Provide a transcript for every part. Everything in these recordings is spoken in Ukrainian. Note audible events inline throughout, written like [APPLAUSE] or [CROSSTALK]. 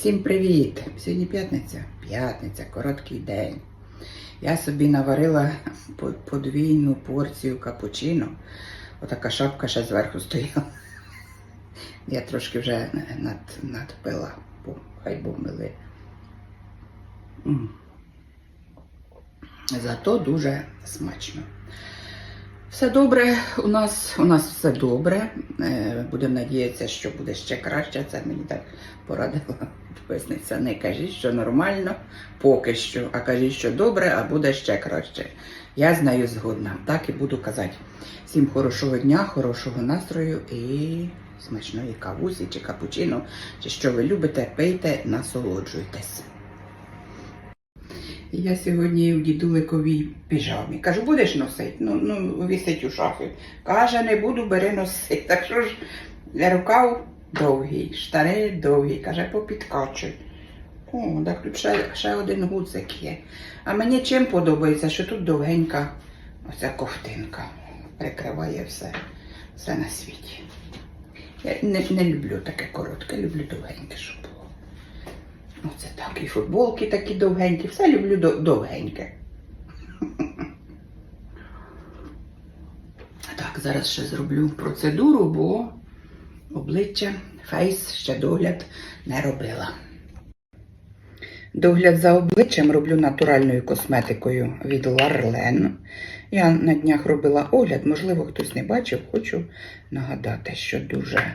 Всім привіт! Сьогодні п'ятниця. П'ятниця, короткий день. Я собі наварила подвійну порцію капучино. Отака шапка ще зверху стояла. Я трошки вже над, надпила, бо хай Бог мили. М. Зато дуже смачно. Все добре, у нас у нас все добре. Е, Будемо надіятися, що буде ще краще. Це мені так порадила підписниця. Не кажіть, що нормально, поки що, а кажіть, що добре, а буде ще краще. Я з нею згодна. Так і буду казати. Всім хорошого дня, хорошого настрою і смачної кавусі чи капучино, чи що ви любите, пийте, насолоджуйтесь. Я сьогодні в дідуликовій піжамі. Кажу, будеш носити? Ну, ну, вісить у шафі. Каже, не буду, бери носи. Так що ж рукав довгий, штани довгі, каже, попідкачуй. О, так тут ще, ще один гуцик є. А мені чим подобається, що тут довгенька оця ковтинка. Прикриває все, все на світі. Я не, не люблю таке коротке, люблю довгеньке, щоб було. Оце так, і футболки такі довгенькі, все люблю до- довгеньке. [LAUGHS] Так, зараз ще зроблю процедуру, бо обличчя, фейс ще догляд не робила. Догляд за обличчям роблю натуральною косметикою від Ларлен. Я на днях робила огляд, можливо, хтось не бачив, хочу нагадати, що дуже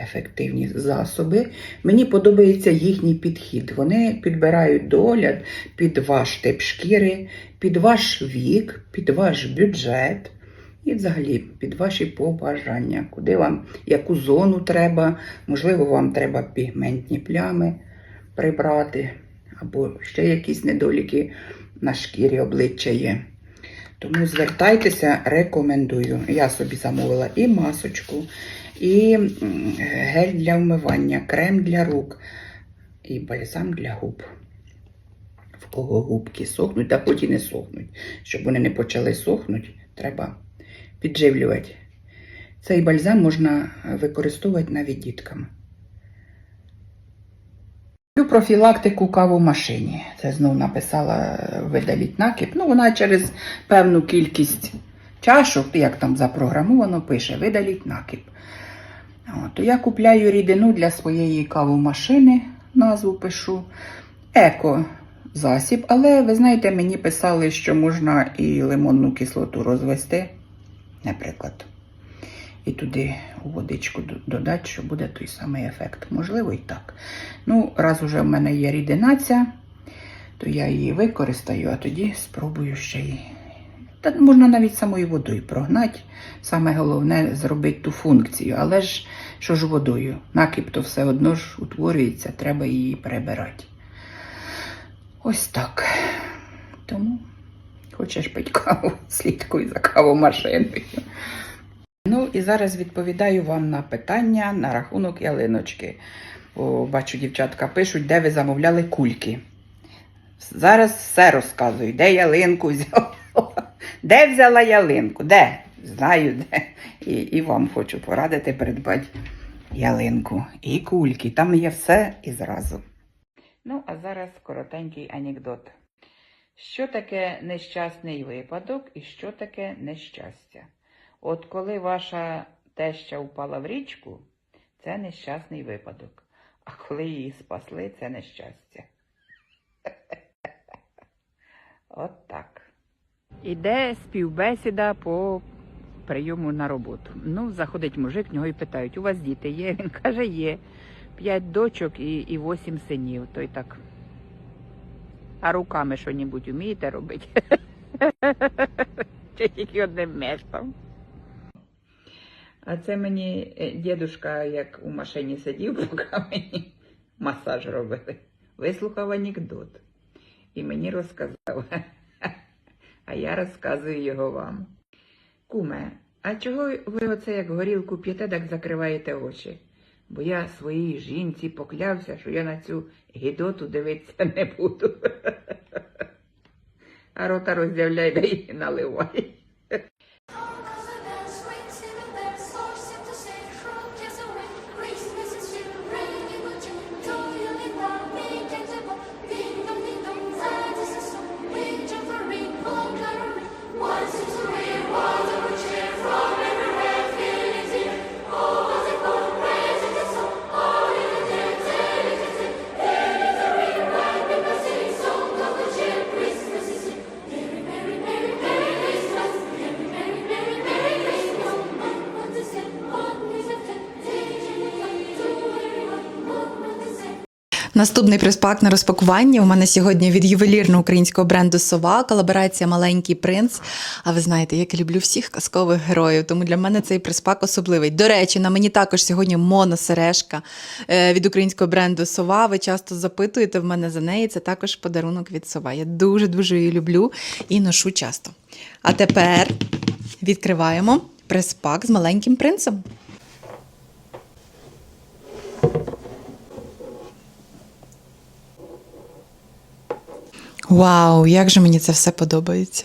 ефективні засоби. Мені подобається їхній підхід. Вони підбирають догляд під ваш тип шкіри, під ваш вік, під ваш бюджет. І взагалі під ваші побажання, куди вам, яку зону треба, можливо, вам треба пігментні плями прибрати, або ще якісь недоліки на шкірі обличчя є. Тому звертайтеся, рекомендую. Я собі замовила і масочку, і гель для вмивання, крем для рук, і бальзам для губ. В кого губки сохнуть, та хоч і не сохнуть. Щоб вони не почали сохнути, треба підживлювати. Цей бальзам можна використовувати навіть діткам. Профілактику каву в машині. Це знов написала е, видаліть накип. Ну, вона через певну кількість чашок, як там запрограмовано, пише видаліть накип. От, я купляю рідину для своєї кавомашини, назву пишу. Еко засіб, але ви знаєте, мені писали, що можна і лимонну кислоту розвести, наприклад. І туди у водичку додати, що буде той самий ефект. Можливо, і так. Ну, раз уже в мене є рідина ця, то я її використаю, а тоді спробую ще й. Та можна навіть самою водою прогнати. Саме головне зробити ту функцію. Але ж що ж водою? Накип то все одно ж утворюється, треба її перебирати. Ось так. Тому хочеш пити каву, [LAUGHS] слідкуй за кавомашиною. Ну і зараз відповідаю вам на питання на рахунок ялиночки. О, бачу, дівчатка пишуть, де ви замовляли кульки. Зараз все розказую, де ялинку взяла. [LAUGHS] Де взяла ялинку? Де? Знаю, де. І, і вам хочу порадити придбати ялинку. І кульки. Там є все і зразу. Ну, а зараз коротенький анекдот. Що таке нещасний випадок і що таке нещастя? От коли ваша теща впала в річку, це нещасний випадок. А коли її спасли, це нещастя. [LAUGHS] От так. Іде співбесіда по прийому на роботу. Ну, заходить мужик, в нього і питають, у вас діти є? Він каже, є. П'ять дочок і, і восім синів. Той так. А руками що-небудь вмієте робити? Чи тільки одним мешком? А це мені е, дідушка, як у машині сидів, [LAUGHS] поки мені масаж робили. Вислухав анекдот і мені розказав. А я розказую його вам. Куме, а чого ви оце як горілку п'єте, так закриваєте очі? Бо я своїй жінці поклявся, що я на цю гідоту дивитися не буду. [LAUGHS] А рота роздявляй да її наливай. Наступний приспак на розпакування у мене сьогодні від ювелірного українського бренду Сова, колаборація Маленький принц. А ви знаєте, як я люблю всіх казкових героїв, тому для мене цей приспак особливий. До речі, на мені також сьогодні моносережка е, від українського бренду Сова. Ви часто запитуєте в мене за неї. Це також подарунок від Сова. Я дуже дуже її люблю і ношу часто. А тепер відкриваємо приспак з маленьким принцем. Вау, як же мені це все подобається.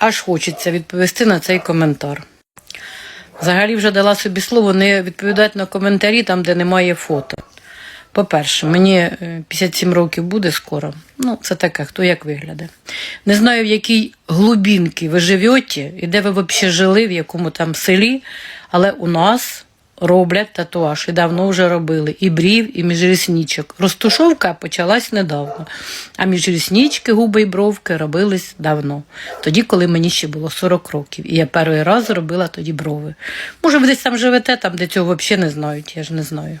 Аж хочеться відповісти на цей коментар. Взагалі вже дала собі слово не відповідати на коментарі там, де немає фото. По-перше, мені е, 57 років буде скоро. Ну, це таке, хто як виглядає. Не знаю, в якій глубінці ви живете і де ви взагалі жили, в якому там селі, але у нас роблять татуаж і давно вже робили і брів, і міжріснічок. Розтушовка почалась недавно, а міжріснічки, губи і бровки робились давно. Тоді, коли мені ще було 40 років. І я перший раз робила тоді брови. Може, ви десь там живете, там де цього взагалі не знають, я ж не знаю.